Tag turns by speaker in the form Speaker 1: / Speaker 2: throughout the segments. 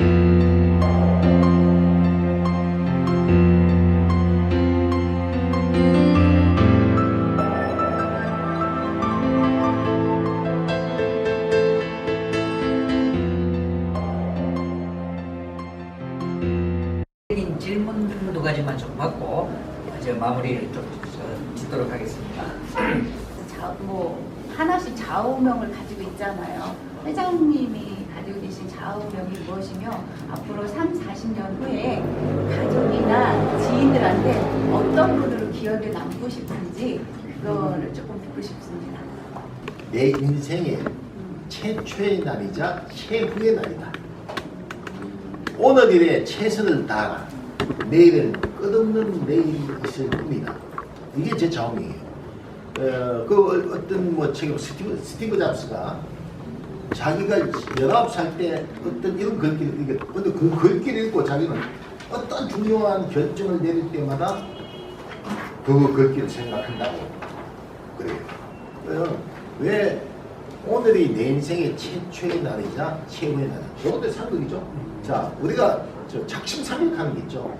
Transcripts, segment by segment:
Speaker 1: Thank you. 무엇이며 앞으로 3, 40년 후에 가족이나 지인들한테 어떤 분으로 기억에 남고 싶은지 그거를 조금 듣고 싶습니다.
Speaker 2: 내 인생의 최초의 날이자 최후의 날이다. 오늘 일에 최선을 다하라. 내일은 끝없는 내일이 있을 겁니다. 이게 제 자음이에요. 어, 그 어떤 뭐 책임 스티브, 스티브 잡스가 자기가 19살 때 어떤 이런 글귀를 읽었 근데 그 글귀를 읽고 자기는 어떤 중요한 결정을 내릴 때마다 그 글귀를 생각한다고 그래요. 왜 오늘이 내 인생의 최초의 날이자 최후의 날. 저것도 상극이죠. 자, 우리가 저 작심삼일하는 게 있죠.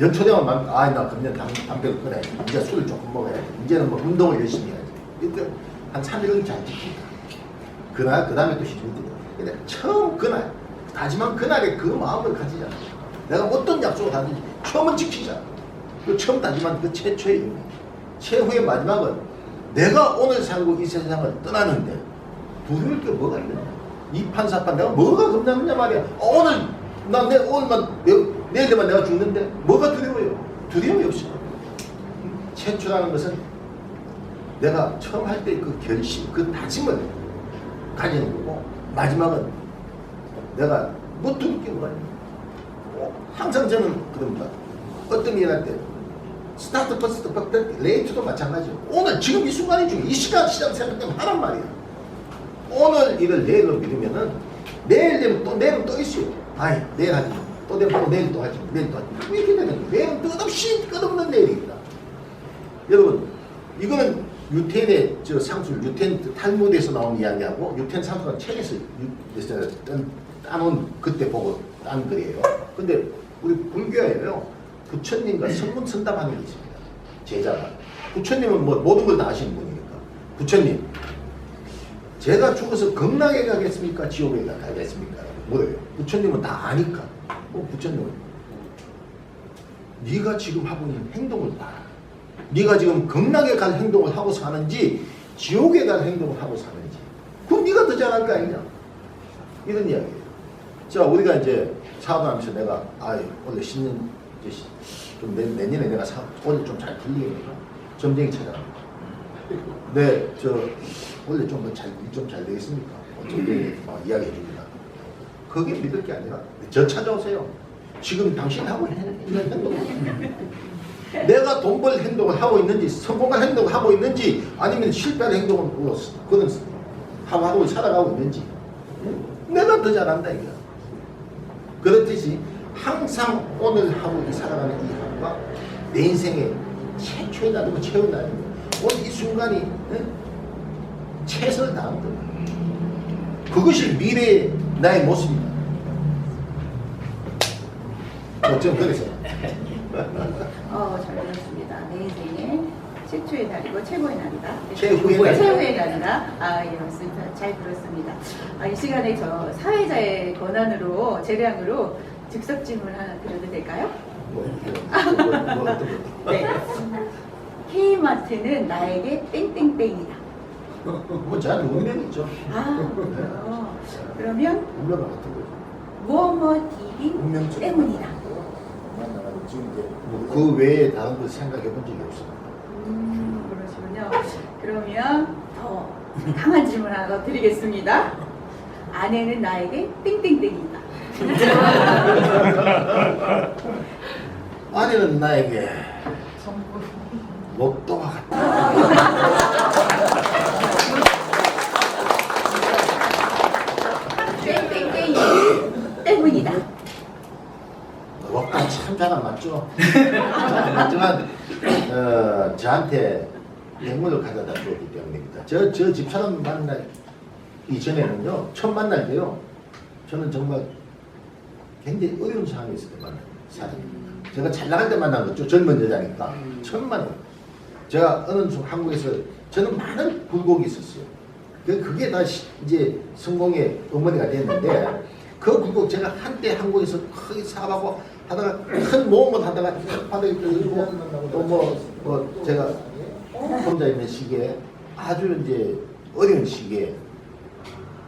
Speaker 2: 연초 되면 막, 아, 나 금년 담, 담배를 끊어야지. 이제 술을 조금 먹어야지. 이제는 뭐 운동을 열심히 해야지. 이때 한 3일은 잘 지킵니다. 그날, 그 다음에 또 힘들어. 근데 처음 그날, 다짐한 그날에 그 마음을 가지자. 내가 어떤 약속을 하든지 처음은 지키자. 그 처음 다짐한 그 최초의 의미. 최후의 마지막은 내가 오늘 살고 이 세상을 떠나는데 두려울 게 뭐가 있느냐. 이 판사판 내가 뭐가 겁나느냐 말이야. 어, 오늘 나내 오늘만 내, 내일 되면 내가 죽는데 뭐가 두려워요? 두려움이 없어. 최초라는 것은 내가 처음 할 때 그 결심, 그 다짐을 가지는 거고 마지막은 내가 뭐가 있냐. 어, 항상 저는 그럽니다. 어떤 일할 때 스타트 퍼스트 퍼트 레이트도 마찬가지죠. 오늘 지금 이 순간이 중요해. 이 시간 시장 생각하면 하란 말이야. 오늘 일을 내일로 미루면은 내일 되면 또 내일은 또 있어요. 아이 내일 하지. 또 되면 또 내일 또 하지. 내일 또 하지. 이렇게 거예요. 내일은 끝없이 끝없는 내일입니다. 여러분 이거는 유텐의 저 상술 유텐 탈무드에서 나온 이야기하고 유텐 상술은 책에서 유- 딴- 따놓은 그때 보고 딴 글이에요. 근데 우리 불교에요 부처님과 선문 선답하는 게 있습니다. 제자가 부처님은 뭐 모든 걸 다 아시는 분이니까 부처님 제가 죽어서 극락에 가겠습니까? 지옥에 가겠습니까? 뭐예요? 부처님은 다 아니까. 뭐 부처님은 네가 지금 하고 있는 행동을 봐. 네가 지금 극락에 갈 행동을 하고 사는지 지옥에 갈 행동을 하고 사는지 그럼 네가 더 잘할 거 아니냐? 이런 이야기예요. 자 우리가 이제 사업하면서 내가 아 원래 신년 이제 시- 좀 내, 내년에 내가 사업 오늘 좀 잘 풀리겠니까 점쟁이 찾아갑니다. 네, 저 원래 좀잘좀잘 되겠습니까? 어떻게 막 이야기해 줍니다. 그게 믿을 게 아니라 저 찾아오세요. 지금 당신 하고 있는 행동. 내가 돈 벌 행동을 하고 있는지 성공한 행동을 하고 있는지 아니면 실패한 행동을 뭐 그는 하고 하고 살아가고 있는지 내가 더 잘한다 이거. 그렇듯이 항상 오늘 하고 이 살아가는 이 하루가 내 인생의 최초의 날이고 최후의 날이고 오늘 이 순간이 응? 최선을 다한 거 그것이 미래의 나의 모습입니다. 어쩜 그래서
Speaker 1: 어, 잘 들었습니다. 내 인생의 최초의 날이고 최고의 날이다.
Speaker 2: 최후의 날.
Speaker 1: 최후의 날이다. 아, 예, 맞습니다. 잘 들었습니다. 아, 이 시간에 저 사회자의 권한으로, 재량으로 즉석 질문 하나 드려도 될까요?
Speaker 2: 뭐, 뭐, 뭐, 뭐, 거.
Speaker 1: 네. K마트는 나에게 땡땡땡이다.
Speaker 2: 뭐 운명 있죠.
Speaker 1: 아, 그래요. 그러면
Speaker 2: 운명은 어떤 거죠?
Speaker 1: 뭐뭐
Speaker 2: 운명적
Speaker 1: 때문이다.
Speaker 2: 이제 뭐그 외에 다른 걸 생각해 본 적이 없어요.
Speaker 1: 음, 그러시군요. 그러면 더 강한 질문 하나 드리겠습니다. 아내는 나에게 땡땡땡이다.
Speaker 2: 아내는 나에게. 목도와 같다.
Speaker 1: 땡땡땡이 때문이다.
Speaker 2: 안 맞죠? 맞지만 어, 저한테 맹물을 가져다 주었기 때문입니다. 저, 저 집사람 만날 이전에는요, 처음 만날 때요, 저는 정말 굉장히 어려운 상황에 있을 때 만난 사람입니다. 제가 잘 나갈 때 만난 거죠. 젊은 여자니까. 처음 만난 거예요. 제가 어느 순간 한국에서 저는 많은 굴곡이 있었어요. 그- 그게 다 시- 이제 성공의 어머니가 됐는데 그 굴곡 제가 한때 한국에서 크게 사업하고 하다가 큰 모험을 하다가 바닥에 떨어지고 또뭐 뭐 제가 혼자 있는 시기에 아주 이제 어려운 시기에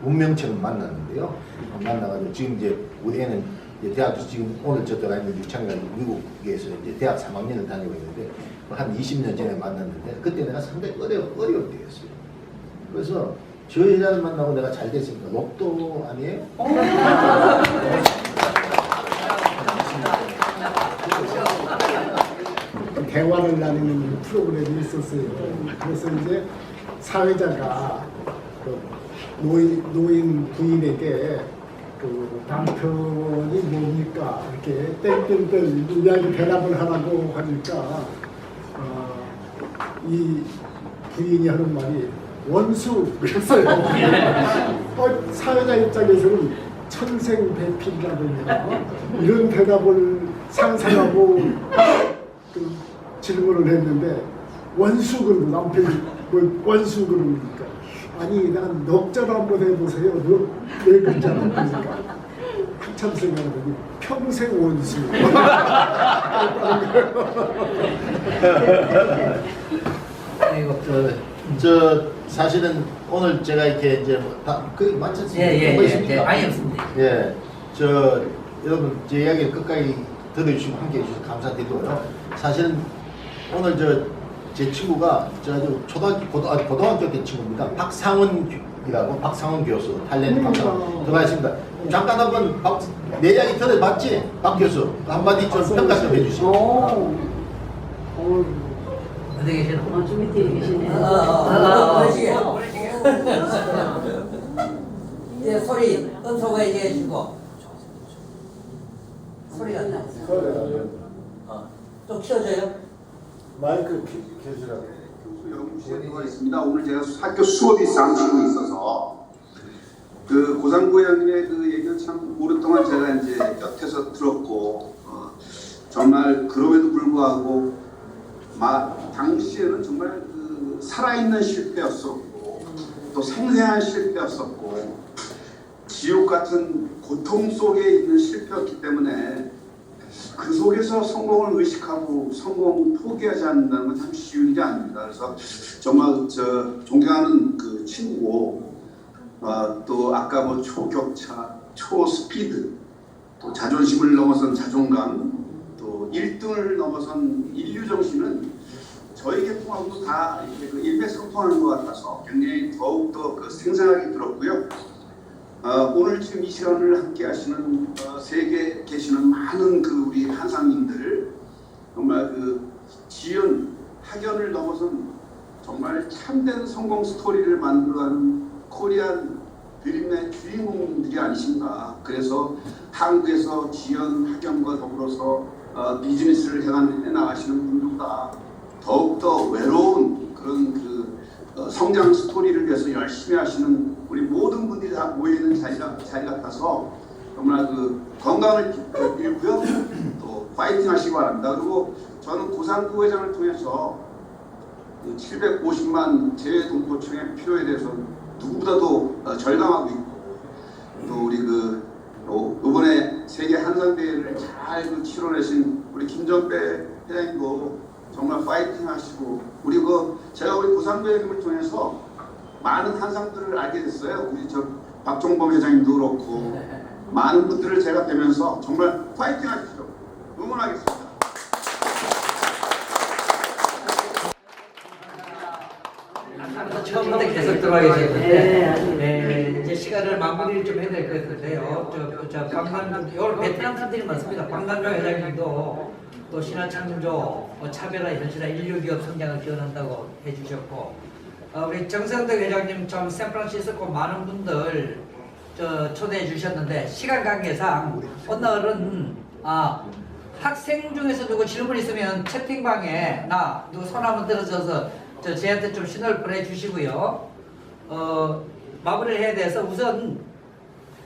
Speaker 2: 운명처럼 만났는데요. 만나가지고 지금 이제 우리 애는 이제 대학교 지금 오늘 저 들어가 있는 유창이가 미국에서 이제 대학 3학년을 다니고 있는데 한 20년 전에 만났는데 그때 내가 상당히 어려, 어려울 때였어요. 그래서 저 여자를 만나고 내가 잘 됐으니까 로또 아니에요?
Speaker 3: 대화를 나누는 프로그램이 있었어요. 그래서 이제 사회자가 그 노인, 노인 부인에게 그 남편이 뭡니까 이렇게 땡땡땡 이야기 대답을 하라고 하니까 어, 이 부인이 하는 말이 원수 그랬어요. 어, 사회자 입장에서는 천생 배필이라든가 이런 대답을 상상하고 그 질문을 했는데 원수 그러고 남편이 뭐 원수 그러니까 아니 난 넉절 한번 해보세요 넉네 글자로 그러니까 한참 생각하더니 평생 원수
Speaker 4: 아이고
Speaker 2: 그저 사실은 오늘 제가 이렇게 이제 뭐다그 맞지 않습니까?
Speaker 4: 예예예
Speaker 2: 뭐
Speaker 4: 예,
Speaker 2: 있습니까?
Speaker 4: 예, 아니 없습니다.
Speaker 2: 예, 저 여러분 제 이야기 끝까지 들어주시고 함께 해주셔서 감사드리고요. 사실은 오늘 저 제 친구가 저 아주 초등학교 고등, 아, 고등학교 때 친구입니다. 박상훈이라고 박상훈 교수 탤런트
Speaker 3: 음.
Speaker 2: 박상훈 들어가 있습니다. 잠깐 한번 박, 내 이야기 들어봤지? 박 교수 한마디 좀 평가 좀 해주시죠.
Speaker 3: 오. 오.
Speaker 4: 어디 계시나?
Speaker 5: 어, 좀 밑에 계시네.
Speaker 4: 아, 아, 아,
Speaker 6: 그러시게.
Speaker 5: 어.
Speaker 6: 이제 소리 음소거 얘기해주고 소리가 안 나요. 어. 좀 키워줘요.
Speaker 3: 마이크 켜주라고.
Speaker 7: 연구실에 들어가 있습니다. 오늘 제가 학교 수업이 잠시고 있어서. 그 고상구 회장님의 그 얘기를 참 오랫동안 제가 이제 곁에서 들었고 어, 정말 그럼에도 불구하고 마, 당시에는 정말 그 살아있는 실패였었고 또 생생한 실패였었고 지옥 같은 고통 속에 있는 실패였기 때문에 그 속에서 성공을 의식하고 성공 포기하지 않는다는 건 참 쉬운 일이 아닙니다. 그래서 정말 저 존경하는 그 친구고 어, 또 아까 뭐 초격차, 초스피드, 또 자존심을 넘어선 자존감, 또 1등을 넘어선 인류 정신은 저희 계통하고도 다 이렇게 그 일맥상통하는 것 같아서 굉장히 더욱더 그 생생하게 들었고요. 어, 오늘 지금 이 시간을 함께 하시는 어, 세계에 계시는 많은 그 우리 한상님들 정말 그 지연 학연을 넘어선 정말 참된 성공 스토리를 만들어가는 코리안 드림의 주인공들이 아니신가. 그래서 한국에서 지연 학연과 더불어서 어, 비즈니스를 해나가시는 분들보다 더욱더 외로운 그런 그 어, 성장 스토리를 위해서 열심히 하시는 우리 모든 분들이 다 모여있는 자리가, 자리 같아서 정말 그 건강을 빌- 빌고요. 또 파이팅 하시기 바랍니다. 그리고 저는 고산구 회장을 통해서 그 750만 재동포청의 필요에 대해서 누구보다도 어, 절감하고 있고 또 우리 그 어, 이번에 세계 한상 대회를 잘그 치러내신 우리 김정배 회장님도 정말 파이팅 하시고 우리 그 제가 우리 고상배 회장님을 통해서 많은 한상들을 알게 됐어요. 우리 저 박종범 회장님도 그렇고 많은 분들을 제가 뵈면서 정말 파이팅 하십시오. 응원하겠습니다.
Speaker 4: 처음부터 계속 들어와 계셨는데 네, 이제 시간을 마무리를 좀 해야 될 것 같은데요. 저, 저 박남정, 오늘 베테랑 분들이 많습니다. 박남정 회장님도 또 신화창조 뭐 차별화 현실화 인류 기업 성장을 기원한다고 해주셨고 어, 우리 정성덕 회장님 좀 샌프란시스코 많은 분들 저 초대해 주셨는데 시간 관계상 오늘은 아 학생 중에서 누구 질문 있으면 채팅방에 나 누구 손 한번 들어줘서 저 저한테 좀 신호를 보내주시고요. 어 마무리를 해야 돼서 우선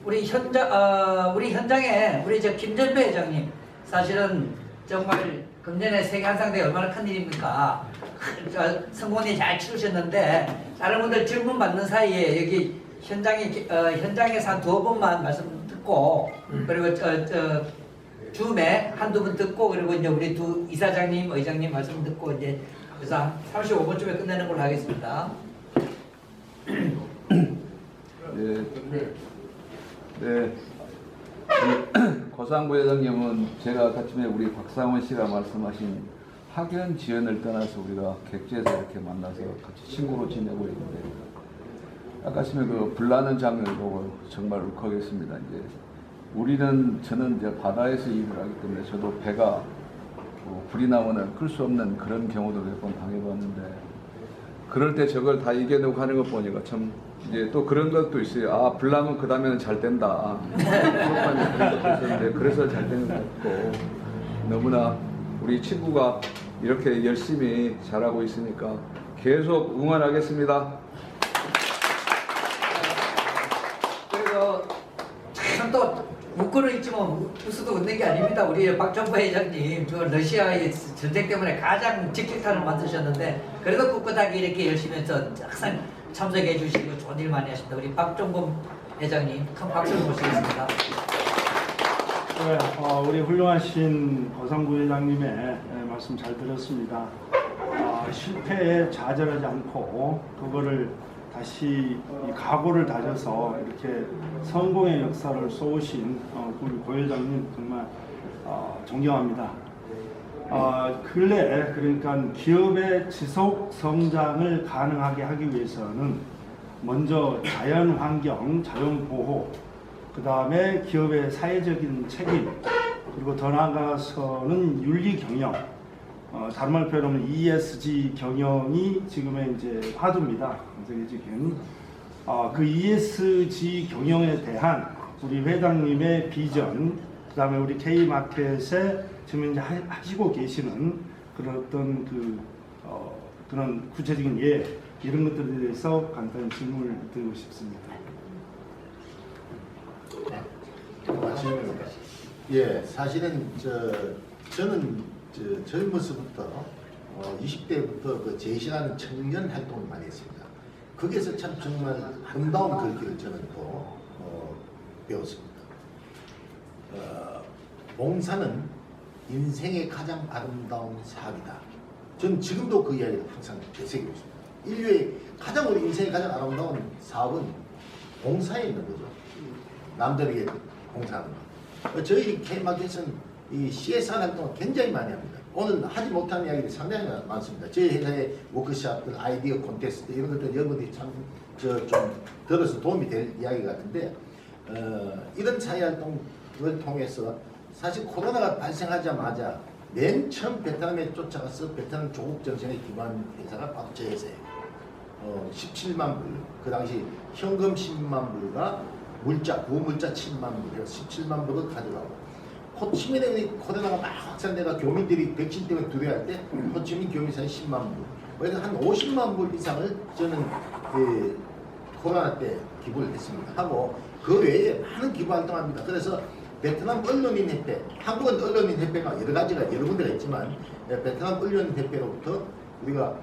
Speaker 4: 우리 현장 어, 우리 현장에 우리 저 김전배 회장님 사실은 정말 금년에 세계 한상대 얼마나 큰 일입니까? 저 성공리 잘 치르셨는데 다른 분들 질문 받는 사이에 여기 현장에 어, 현장에서 한 두 번만 말씀 듣고 그리고 저, 저 줌에 한두 분 듣고 그리고 이제 우리 두 이사장님, 의장님 말씀 듣고 이제 그래서 한 35분쯤에 끝내는 걸로 하겠습니다.
Speaker 5: 네. 네. 고상부 회장님은 제가 아까 전에 우리 박상원 씨가 말씀하신 학연 지연을 떠나서 우리가 객지에서 이렇게 만나서 같이 친구로 지내고 있는데 아까 전에 그 불나는 장면을 보고 정말 울컥했습니다. 이제 우리는 저는 이제 바다에서 일을 하기 때문에 저도 배가 뭐 불이 나면은 끌수 없는 그런 경우도 몇 번 당해봤는데 그럴 때 저걸 다 이겨내고 하는 것 보니까 참 이제 또 그런 것도 있어요. 아 불나면 그 다음에는 잘 된다. 그래서 잘 되는 것 같고 너무나 우리 친구가 이렇게 열심히 잘하고 있으니까 계속 응원하겠습니다.
Speaker 4: 그리고 참또 웃고는 있지만 웃어도 웃는 게 아닙니다. 우리 박정부 회장님 저 러시아의 전쟁 때문에 가장 직격탄을 만드셨는데 그래도 꿋꿋하게 이렇게 열심히 해서 항상 참석해 주시고 좋은 일 많이 하십니다. 우리 박정범 회장님 큰 박수를 모시겠습니다.
Speaker 8: 네, 어, 우리 훌륭하신 거상부 회장님의 예, 말씀 잘 들었습니다. 아, 실패에 좌절하지 않고 그거를 다시 이 각오를 다져서 이렇게 성공의 역사를 쏘으신 어, 우리 고 회장님 정말 어, 존경합니다. 어, 근래 그러니까 기업의 지속 성장을 가능하게 하기 위해서는 먼저 자연 환경, 자연 보호, 그 다음에 기업의 사회적인 책임, 그리고 더 나아가서는 윤리 경영, 어, 다른 말로 표현하면 ESG 경영이 지금의 이제 화두입니다. 세계적인. 어, 그 ESG 경영에 대한 우리 회장님의 비전, 그 다음에 우리 K마켓에 지금 이제 하- 하시고 계시는 그런 어떤 그, 어, 그런 구체적인 예, 이런 것들에 대해서 간단히 질문을 드리고 싶습니다.
Speaker 2: 마칩니다. 예, 사실은 저 저는 저 젊어서부터 어, 20대부터 그 제시라는 청년 활동을 많이 했습니다. 거기에서 참 정말 아름다운 글귀를 저는 또 어, 배웠습니다. 어, 봉사는 인생의 가장 아름다운 사업이다. 저는 지금도 그 이야기를 항상 되새기고 있습니다. 인류의 가장 우리 인생의 가장 아름다운 사업은 봉사에 있는 거죠. 남들에게 봉사하는 거. 어, 저희 K마켓은 이 CSR 활동을 굉장히 많이 합니다. 오늘 하지 못한 이야기들이 상당히 많습니다. 저희 회사의 워크샵, 아이디어 콘테스트 이런 것들 여러분들이 참저좀 들어서 도움이 될 이야기 같은데 어, 이런 사회 활동을 통해서 사실 코로나가 발생하자마자 맨 처음 베트남에 쫓아가서 베트남 조국 정신에 기반한 회사가 바로 제 회사예요. 어, 17만 불, 그 당시 현금 10만 불과 물자, 구물자 7만 불, 17만 불을 가져가고 호치민에 코로나가 막 확산돼가 교민들이 백신 때문에 두려워할 때 호치민 교민사에 10만 불, 그래서 한 50만 불 이상을 저는 그 코로나 때 기부를 했습니다. 하고 그 외에 많은 기부 활동합니다. 그래서 베트남 언론인 협회, 한국은 언론인 협회가 여러 가지가 여러 군데가 있지만 예, 베트남 언론인 협회로부터 우리가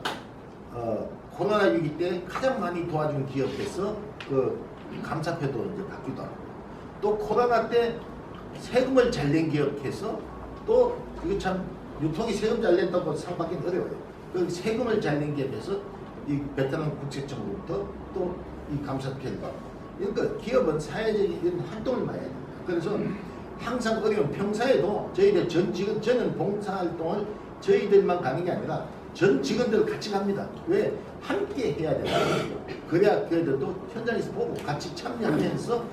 Speaker 2: 어, 코로나 위기 때 가장 많이 도와준 기업에서 그 감사표도 이제 받기도 하고 또 코로나 때 세금을 잘 낸 기업에서 또 이거 참 유통이 세금 잘 낸다고 상 받기는 어려워요. 그 세금을 잘 낸 기업에서 이 베트남 국세청으로부터 또 이 감사표를 받고 그러니까 기업은 사회적인 활동을 많이 됩니다. 그래서 항상 어려운 평사에도 저희들 전 직원 저는 봉사활동을 저희들만 가는 게 아니라 전 직원들 같이 갑니다. 왜? 함께 해야 된다. 그래야 그들도 현장에서 보고 같이 참여하면서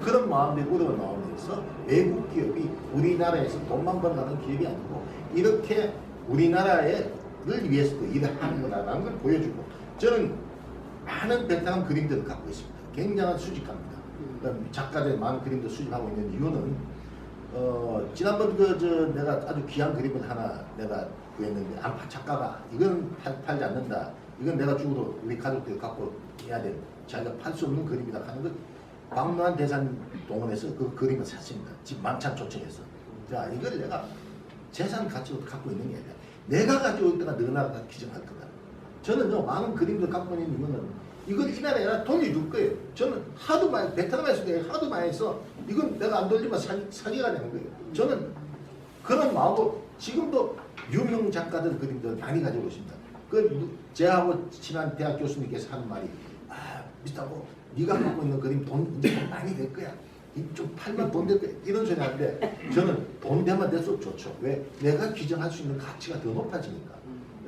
Speaker 2: 그런 마음이 우러가 나오 면서 외국 기업이 우리나라에서 돈만 벌어가는 기업이 아니고 이렇게 우리나라를 위해서도 일을 하는 거다라는 걸 보여주고 저는 많은 베트남 그림들을 갖고 있습니다. 굉장한 수집가입니다. 그다음 작가들 많은 그림들 수집하고 있는 이유는 어 지난번 그 저 내가 아주 귀한 그림을 하나 내가 구했는데 아 작가가 이건 팔, 팔지 않는다. 이건 내가 죽어도 우리 가족들 갖고 해야 돼. 자기가 팔 수 없는 그림이다 하는 걸 박노한 대산 동원해서 그 그림을 샀습니다. 집 만찬 초청해서. 자 이걸 내가 재산 가치로 갖고 있는 게 아니라 내가 가지고 있다가 너 나라가 기증할 거다. 저는 요 많은 그림들 갖고 있는 이유는 이건 이 나라에 돌려줄 거예요. 저는 하도 많이 베트남에서 하도 많이 해서 이건 내가 안 돌리면 사기, 사기가 되는 거예요. 저는 그런 마음으로 지금도 유명 작가들 그림들 많이 가지고 있습니다. 그 누- 제하고 친한 대학 교수님께서 하는 말이 아 미스터고 네가 갖고 있는 그림 돈 이제 돈 많이 될 거야. 이좀 팔면 돈 될 거야. 이런 소리 하는데 저는 돈 되면 될수록 좋죠. 왜? 내가 규정할 수 있는 가치가 더 높아지니까.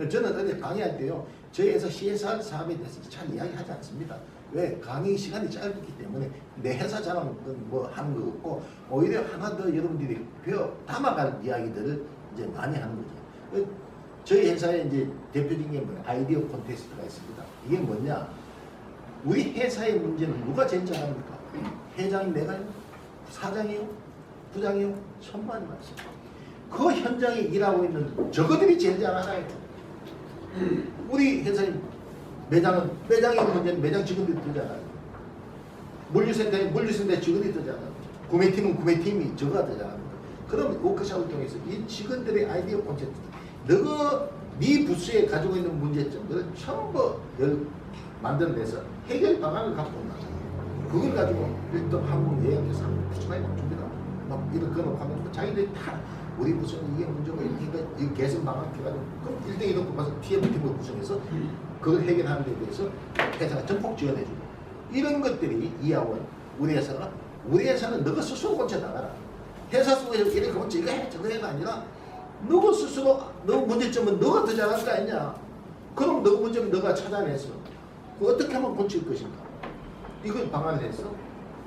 Speaker 2: 저는 어제 강의할 때요. 저희에서 CSR 사업에 대해서 잘 이야기하지 않습니다. 왜? 강의 시간이 짧기 때문에 내 회사 자랑은 뭐 하는 거 없고 오히려 하나 더 여러분들이 배워 담아갈 이야기들을 이제 많이 하는 거죠. 그 저희 회사에 이제 대표적인 게 뭐냐 아이디어 콘테스트가 있습니다. 이게 뭐냐? 우리 회사의 문제는 누가 제일 잘합니까? 회장이 내가요? 사장이요? 부장이요? 천만 말씀. 그 현장에 일하고 있는 저거들이 제일 잘 알아요. 우리 회사의 매장은 매장의 문제는 매장 직원들이 알아요. 물류센터에 물류센터 직원이 알아요. 구매팀은 구매팀이 저거가 알아요. 그럼 워크숍을 통해서 이 직원들의 아이디어 콘텐츠 너가 네 부스에 가지고 있는 문제점들을 전부 열 만들어내서 해결 방안을 갖고 온다. 그걸 가지고 일단 한국 예약해서 한국 부스에 줍니다. 막 이런 그런 하면 자기들이 다 우리 부서는 이게 문제고 이거 이 개선 방안 해가지고 그럼 1등 이 놓고 가서 TF팀을 구성해서 그걸 해결하는 데 대해서 회사가 전폭 지원해주고 이런 것들이 이하원 우리 회사가 우리 회사는 너가 스스로 고쳐 나가라. 회사 속에서 이래 고쳐 이거 해 저거 해가 아니라 너가 스스로 너 문제점은 너가 더 잘할 거 아니냐. 그럼 너 문제는 너가 찾아내서 그 어떻게 하면 고칠 것인가. 이걸 방안을 해서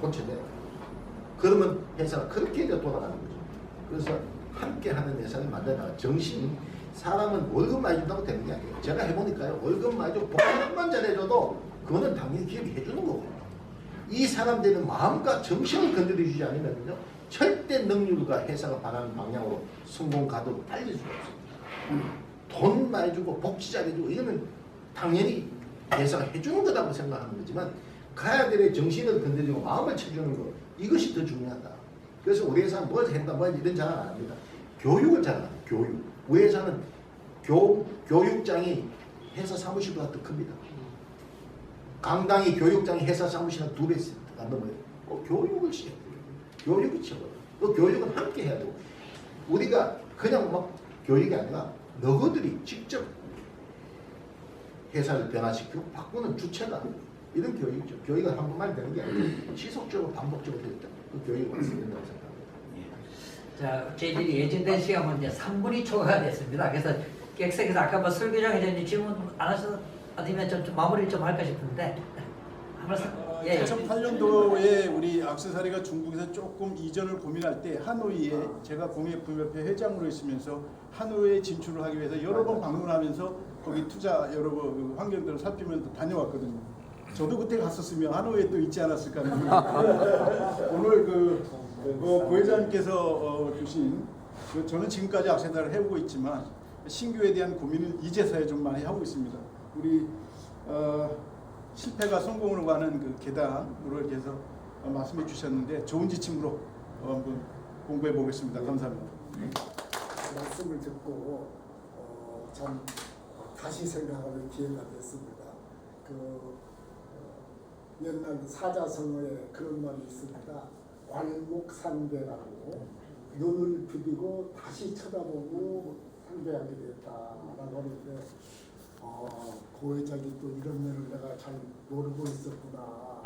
Speaker 2: 고쳐내. 그러면 회사가 그렇게 이제 돌아가는 거죠. 그래서 함께 하는 회사를 만들다가 정신, 사람은 월급 많이 준다고 되는 게 아니에요. 제가 해보니까요, 월급 많이 주고 복지만 잘해줘도 그거는 당연히 기업이 해주는 거고. 이 사람들은 마음과 정신을 건드려주지 않으면요, 절대 능률과 회사가 바라는 방향으로 성공 가도를 달릴 수가 없습니다. 돈 많이 주고 복지 잘해주고 이러면 당연히 회사가 해주는 거라고 생각하는 거지만 가야 될 정신을 건드리고 마음을 쳐주는 거 이것이 더 중요하다. 그래서 우리 회사는 뭘 한다 뭐 이런 자랑 안 합니다. 교육을 잘합니다. 교육. 우리 회사는 교, 교육장이 회사 사무실보다 더 큽니다. 강당이 교육장이 회사 사무실은 두 배씩 안 넘어요. 꼭 교육을 시켜야 돼요. 최고. 그 교육은 함께 해야 되고 우리가 그냥 막 교육이 아니라 너희들이 직접 회사를 변화시키고 바꾸는 주체다. 이런 교육이죠. 교육은 한 번만 되는 게 아니고 지속적으로 반복적으로 됐다. 그 교육을 왔어야 된다고 생각합니다.
Speaker 4: 자, 저희들이 예정된 시간은 이제 3분이 초과가 됐습니다. 그래서 객석에서 아까 뭐 설교장 회장님 질문 안 하셔도 아니면 좀, 좀 마무리를 좀 할까 싶은데 한 말씀
Speaker 9: 어,
Speaker 4: 예.
Speaker 9: 2008년도에 우리 악세사리가 중국에서 조금 이전을 고민할 때 하노이에 제가 공예품협회 회장으로 있으면서 하노이에 진출을 하기 위해서 여러 번 방문하면서 거기 투자 여러 번그 환경들을 살피면서 다녀왔거든요. 저도 그때 갔었으면 하노이에 또 있지 않았을까 하는 오늘 그, 그 부회장님께서 어, 주신 그 저는 지금까지 악세사리를 해오고 있지만 신규에 대한 고민을 이제서야 좀 많이 하고 있습니다. 우리 어, 실패가 성공으로 가는 그 계단으로 이렇게 해서 어, 말씀해 주셨는데 좋은 지침으로 어, 한번 공부해 보겠습니다. 감사합니다.
Speaker 3: 말씀을 듣고 어, 참 다시 생각하는 기회가 됐습니다. 그 어, 옛날 사자성어에 그런 말이 있습니다. 괄목상대라고 눈을 비비고 다시 쳐다보고 상대하게 됐다라고 하는데 어, 고 회장이 또 이런 면을 내가 잘 모르고 있었구나.